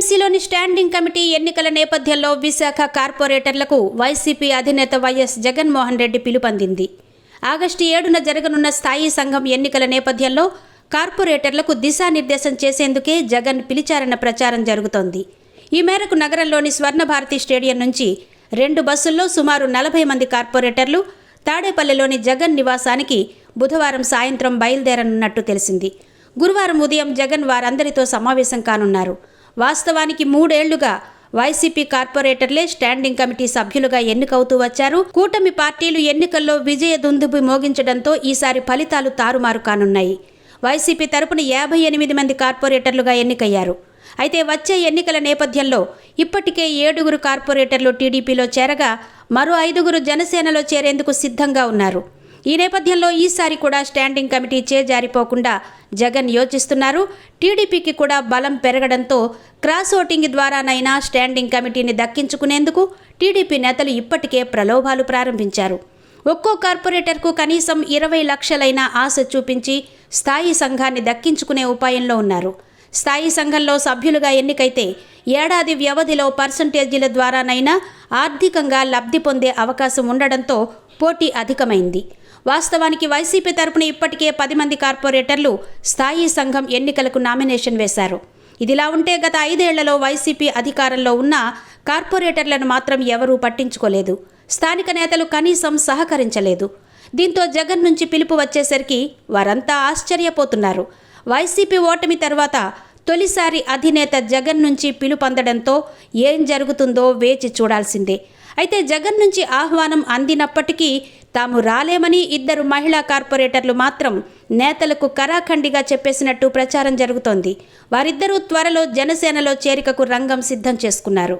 టీఎంసీలోని standing committee ఎన్నికల నేపథ్యంలో విశాఖ కార్పొరేటర్లకు వైసీపీ అధినేత వైఎస్ జగన్మోహన్ రెడ్డి పిలుపందింది. ఆగస్టు ఏడున జరగనున్న స్థాయి సంఘం ఎన్నికల నేపథ్యంలో కార్పొరేటర్లకు దిశానిర్దేశం చేసేందుకే జగన్ పిలిచారన్న ప్రచారం జరుగుతోంది. ఈ మేరకు నగరంలోని స్వర్ణభారతి స్టేడియం నుంచి రెండు బస్సుల్లో సుమారు నలభై మంది కార్పొరేటర్లు తాడేపల్లిలోని జగన్ నివాసానికి బుధవారం సాయంత్రం బయలుదేరనున్నట్టు తెలిసింది. గురువారం ఉదయం జగన్ వారందరితో సమావేశం కానున్నారు. వాస్తవానికి మూడేళ్ళుగా వైసీపీ కార్పొరేటర్లే స్టాండింగ్ కమిటీ సభ్యులుగా ఎన్నికవుతూ వచ్చారు. కూటమి పార్టీలు ఎన్నికల్లో విజయ దుందుబి మోగించడంతో ఈసారి ఫలితాలు తారుమారు కానున్నాయి. వైసీపీ తరపున యాభై ఎనిమిది మంది కార్పొరేటర్లుగా ఎన్నికయ్యారు. అయితే వచ్చే ఎన్నికల నేపథ్యంలో ఇప్పటికే ఏడుగురు కార్పొరేటర్లు టీడీపీలో చేరగా మరో ఐదుగురు జనసేనలో చేరేందుకు సిద్ధంగా ఉన్నారు. ఈ నేపథ్యంలో ఈసారి కూడా స్టాండింగ్ కమిటీ చేజారిపోకుండా జగన్ యోచిస్తున్నారు. టీడీపీకి కూడా బలం పెరగడంతో క్రాస్ ఓటింగ్ ద్వారానైనా స్టాండింగ్ కమిటీని దక్కించుకునేందుకు టీడీపీ నేతలు ఇప్పటికే ప్రలోభాలు ప్రారంభించారు. ఒక్కో కార్పొరేటర్కు కనీసం ఇరవై లక్షలైన ఆశ చూపించి స్థాయి సంఘాన్ని దక్కించుకునే ఉపాయంలో ఉన్నారు. స్థాయి సంఘంలో సభ్యులుగా ఎన్నికైతే ఏడాది వ్యవధిలో పర్సంటేజీల ద్వారానైనా ఆర్థికంగా లబ్ధి పొందే అవకాశం ఉండడంతో పోటీ అధికమైంది. వాస్తవానికి వైసీపీ తరపున ఇప్పటికే పది మంది కార్పొరేటర్లు స్థాయి సంఘం ఎన్నికలకు నామినేషన్ వేశారు. ఇదిలా ఉంటే గత ఐదేళ్ళలో వైసీపీ అధికారంలో ఉన్న కార్పొరేటర్లను మాత్రం ఎవరూ పట్టించుకోలేదు. స్థానిక నేతలు కనీసం సహకరించలేదు. దీంతో జగన్ నుంచి పిలుపు వచ్చేసరికి వారంతా ఆశ్చర్యపోతున్నారు. వైసీపీ ఓటమి తర్వాత తొలిసారి అధినేత జగన్ నుంచి పిలుపొందడంతో ఏం జరుగుతుందో వేచి చూడాల్సిందే. అయితే జగన్ నుంచి ఆహ్వానం అందినప్పటికీ తాము రాలేమని ఇద్దరు మహిళా కార్పొరేటర్లు మాత్రం నేతలకు కరాఖండిగా చెప్పేసినట్టు ప్రచారం జరుగుతోంది. వారిద్దరూ త్వరలో జనసేనలో చేరికకు రంగం సిద్ధం చేసుకున్నారు.